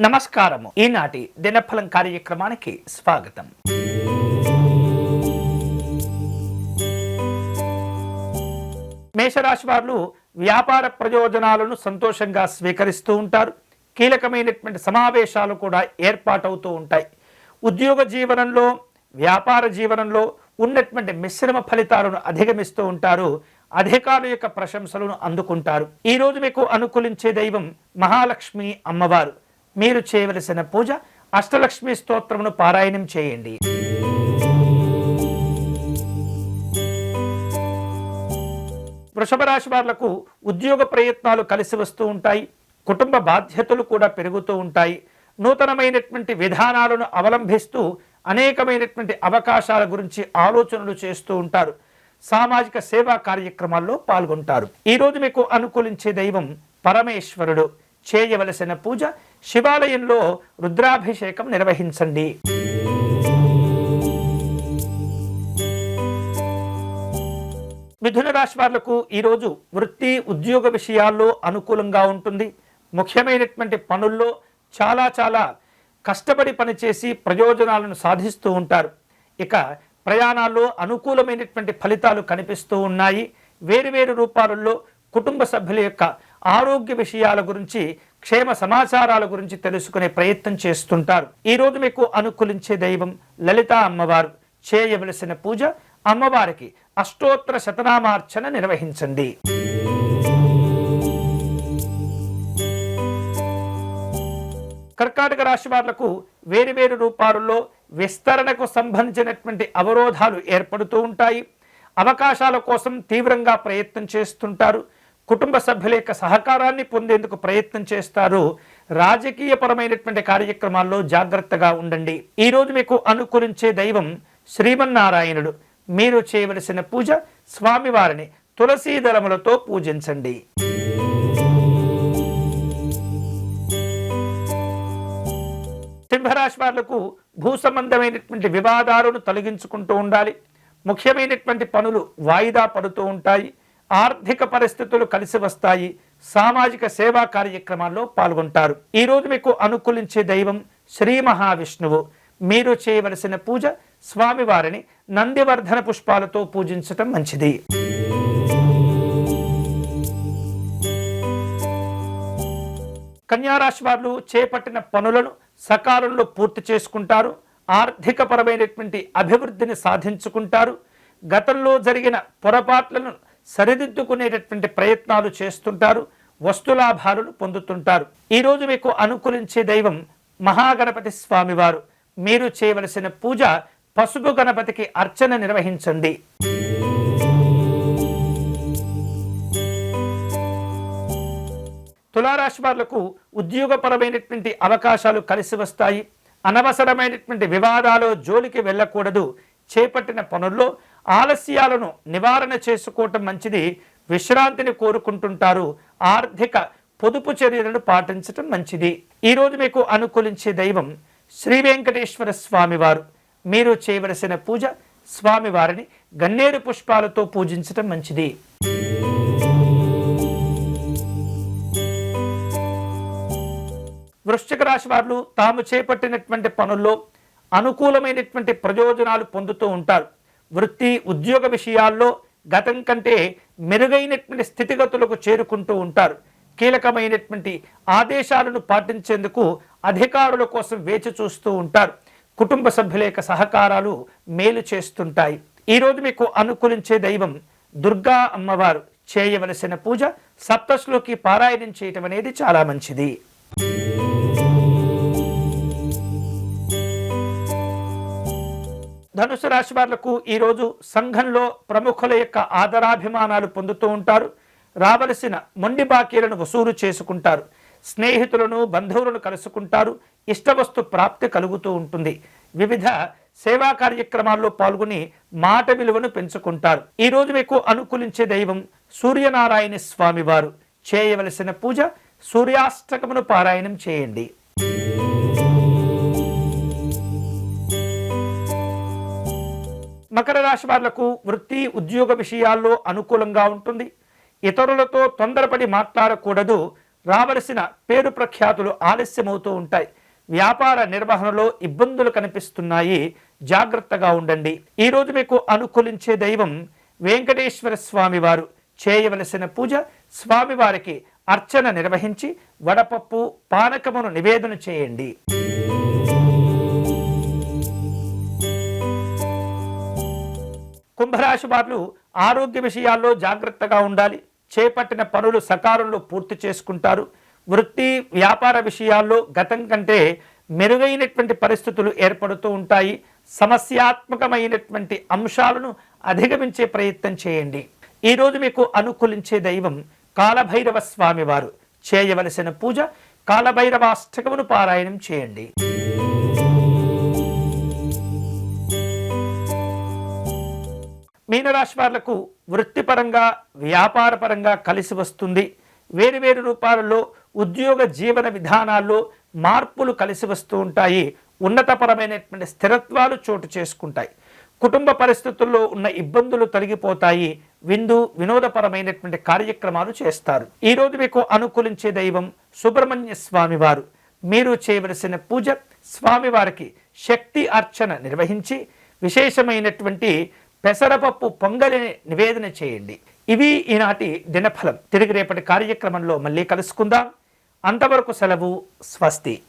నమస్కారము. ఈనాటి దినఫలం కార్యక్రమానికి స్వాగతం. మేషరాశి వారు వ్యాపార ప్రయోజనాలను సంతోషంగా స్వీకరిస్తూ ఉంటారు. కీలకమైనటువంటి సమావేశాలు కూడా ఏర్పాటవుతూ ఉంటాయి. ఉద్యోగ జీవనంలో వ్యాపార జీవనంలో ఉన్నటువంటి మిశ్రమ ఫలితాలను అధిగమిస్తూ ఉంటారు. అధికారుల యొక్క ప్రశంసలను అందుకుంటారు. ఈ రోజు మీకు అనుకూలించే దైవం మహాలక్ష్మి అమ్మవారు. మీరు చేయవలసిన పూజ అష్టలక్ష్మి స్తోత్రమును పారాయణం చేయండి. వృషభ రాశి వాళ్ళకు ఉద్యోగ ప్రయత్నాలు కలిసి వస్తూ ఉంటాయి. కుటుంబ బాధ్యతలు కూడా పెరుగుతూ ఉంటాయి. నూతనమైనటువంటి విధానాలను అవలంబిస్తూ అనేకమైనటువంటి అవకాశాల గురించి ఆలోచనలు చేస్తూ ఉంటారు. సామాజిక సేవా కార్యక్రమాల్లో పాల్గొంటారు. ఈరోజు మీకు అనుకూలించే దైవం పరమేశ్వరుడు. చేయవలసిన పూజ శివాలయంలో రుద్రాభిషేకం నిర్వహించండి. మిథున రాశి వాళ్ళకు ఈరోజు వృత్తి ఉద్యోగ విషయాల్లో అనుకూలంగా ఉంటుంది. ముఖ్యమైనటువంటి పనుల్లో చాలా చాలా కష్టపడి పనిచేసి ప్రయోజనాలను సాధిస్తూ ఉంటారు. ఇక ప్రయాణాల్లో అనుకూలమైనటువంటి ఫలితాలు కనిపిస్తూ ఉన్నాయి. వేరువేరు రూపాలలో కుటుంబ సభ్యుల యొక్క ఆరోగ్య విషయాల గురించి క్షేమ సమాచారాల గురించి తెలుసుకునే ప్రయత్నం చేస్తుంటారు. ఈ రోజు మీకు అనుకూలించే దైవం లలిత అమ్మవారు. చేయవలసిన పూజ అమ్మవారికి అష్టోత్తర శతనామార్చన నిర్వహించండి. కర్కాటక రాశి వాళ్ళకు వేరువేరు రూపాలలో విస్తరణకు సంబంధించినటువంటి అవరోధాలు ఏర్పడుతూ ఉంటాయి. అవకాశాల కోసం తీవ్రంగా ప్రయత్నం చేస్తుంటారు. కుటుంబ సభ్యుల యొక్క సహకారాన్ని పొందేందుకు ప్రయత్నం చేస్తారు. రాజకీయపరమైనటువంటి కార్యక్రమాల్లో జాగ్రత్తగా ఉండండి. ఈ రోజు మీకు అనుకూలించే దైవం శ్రీమన్నారాయణుడు. మీరు చేయవలసిన పూజ స్వామివారిని తులసీ దళములతో పూజించండి. సింహరాశి వాళ్ళకు భూ సంబంధమైనటువంటి వివాదాలను తొలగించుకుంటూ ఉండాలి. ముఖ్యమైనటువంటి పనులు వాయిదా పడుతూ ఉంటాయి. ఆర్థిక పరిస్థితులు కలిసి వస్తాయి. సామాజిక సేవా కార్యక్రమాల్లో పాల్గొంటారు. ఈరోజు మీకు అనుకూలించే దైవం శ్రీ మహావిష్ణువు. మీరు చేయవలసిన పూజ స్వామివారిని నందివర్ధన పుష్పాలతో పూజించటం మంచిది. కన్యారాశి వారు చేపట్టిన పనులను సకాలంలో పూర్తి చేసుకుంటారు. ఆర్థికపరమైనటువంటి అభివృద్ధిని సాధించుకుంటారు. గతంలో జరిగిన పొరపాట్లను సరిదిద్దుకునేటటువంటి ప్రయత్నాలు చేస్తుంటారు వస్తులాభాలను పొందుతుంటారు. ఈరోజు మీకు అనుకూలించే దైవం మహాగణపతి స్వామివారు. మీరు చేయవలసిన పూజ పసుపు గణపతికి అర్చన నిర్వహించండి. తులారాశి వారులకు ఉద్యోగపరమైనటువంటి అవకాశాలు కలిసి వస్తాయి. అనవసరమైనటువంటి వివాదాలు జోలికి వెళ్ళకూడదు. చేపట్టిన పనుల్లో ఆలస్యాలను నివారణ చేసుకోవటం మంచిది. విశ్రాంతిని కోరుకుంటుంటారు. ఆర్థిక పొదుపు చర్యలను పాటించటం మంచిది. ఈరోజు మీకు అనుకూలించే దైవం శ్రీ వెంకటేశ్వర స్వామివారు. మీరు చేయవలసిన పూజ స్వామివారిని గన్నేరు పుష్పాలతో పూజించటం మంచిది. వృశ్చిక రాశి వారు తాము చేపట్టినటువంటి పనుల్లో అనుకూలమైనటువంటి ప్రయోజనాలు పొందుతూ ఉంటారు. వృత్తి ఉద్యోగ విషయాల్లో గతం కంటే మెరుగైనటువంటి స్థితిగతులకు చేరుకుంటూ ఉంటారు. కీలకమైనటువంటి ఆదేశాలను పాటించేందుకు అధికారుల కోసం వేచి చూస్తూ ఉంటారు. కుటుంబ సభ్యుల యొక్క సహకారాలు మేలు చేస్తుంటాయి. ఈరోజు మీకు అనుకూలించే దైవం దుర్గా అమ్మవారు. చేయవలసిన పూజ సప్తశ్లోకి పారాయణం చేయటం అనేది చాలా మంచిది. ధనుసు రాశి వాళ్ళకు ఈరోజు సంఘంలో ప్రముఖుల యొక్క ఆదరాభిమానాలు పొందుతూ ఉంటారు. రావలసిన మొండి బాకీలను వసూలు చేసుకుంటారు. స్నేహితులను బంధువులను కలుసుకుంటారు. ఇష్టవస్తు ప్రాప్తి కలుగుతూ ఉంటుంది. వివిధ సేవా కార్యక్రమాల్లో పాల్గొని మాట విలువను పెంచుకుంటారు. ఈరోజు మీకు అనుకూలించే దైవం సూర్యనారాయణ స్వామివారు. చేయవలసిన పూజ సూర్యాష్టకమును పారాయణం చేయండి. మకర రాశి వాళ్ళకు వృత్తి ఉద్యోగ విషయాల్లో అనుకూలంగా ఉంటుంది. ఇతరులతో తొందరపడి మాట్లాడకూడదు. రావలసిన పేరు ప్రఖ్యాతులు ఆలస్యమవుతూ ఉంటాయి. వ్యాపార నిర్వహణలో ఇబ్బందులు కనిపిస్తున్నాయి. జాగ్రత్తగా ఉండండి. ఈరోజు మీకు అనుకూలించే దైవం వెంకటేశ్వర స్వామి వారు. చేయవలసిన పూజ స్వామివారికి అర్చన నిర్వహించి వడపప్పు పానకమును నివేదన చేయండి. కుంభరాశి వారు ఆరోగ్య విషయాల్లో జాగ్రత్తగా ఉండాలి. చేపట్టిన పనులు సకాలంలో పూర్తి చేసుకుంటారు. వృత్తి వ్యాపార విషయాల్లో గతం కంటే మెరుగైనటువంటి పరిస్థితులు ఏర్పడుతూ ఉంటాయి. సమస్యాత్మకమైనటువంటి అంశాలను అధిగమించే ప్రయత్నం చేయండి. ఈరోజు మీకు అనుకూలించే దైవం కాలభైరవ స్వామివారు. చేయవలసిన పూజ కాలభైరవాష్టకమును పారాయణం చేయండి. మీనరాశి వాళ్ళకు వృత్తిపరంగా వ్యాపారపరంగా కలిసి వస్తుంది. వేరు వేరు రూపాలలో ఉద్యోగ జీవన విధానాల్లో మార్పులు కలిసి వస్తూ ఉంటాయి. ఉన్నతపరమైనటువంటి స్థిరత్వాలు చోటు చేసుకుంటాయి. కుటుంబ పరిస్థితుల్లో ఉన్న ఇబ్బందులు తొలగిపోతాయి. విందు వినోదపరమైనటువంటి కార్యక్రమాలు చేస్తారు. ఈరోజు మీకు అనుకూలించే దైవం సుబ్రహ్మణ్య స్వామివారు. మీరు చేయవలసిన పూజ స్వామివారికి శక్తి అర్చన నిర్వహించి విశేషమైనటువంటి పెసరపప్పు పొంగలిని నివేదన చేయండి. ఇవి ఈనాటి దినఫలం. తిరిగి రేపటి కార్యక్రమంలో మళ్ళీ కలుసుకుందాం. అంతవరకు సెలవు స్వస్తి.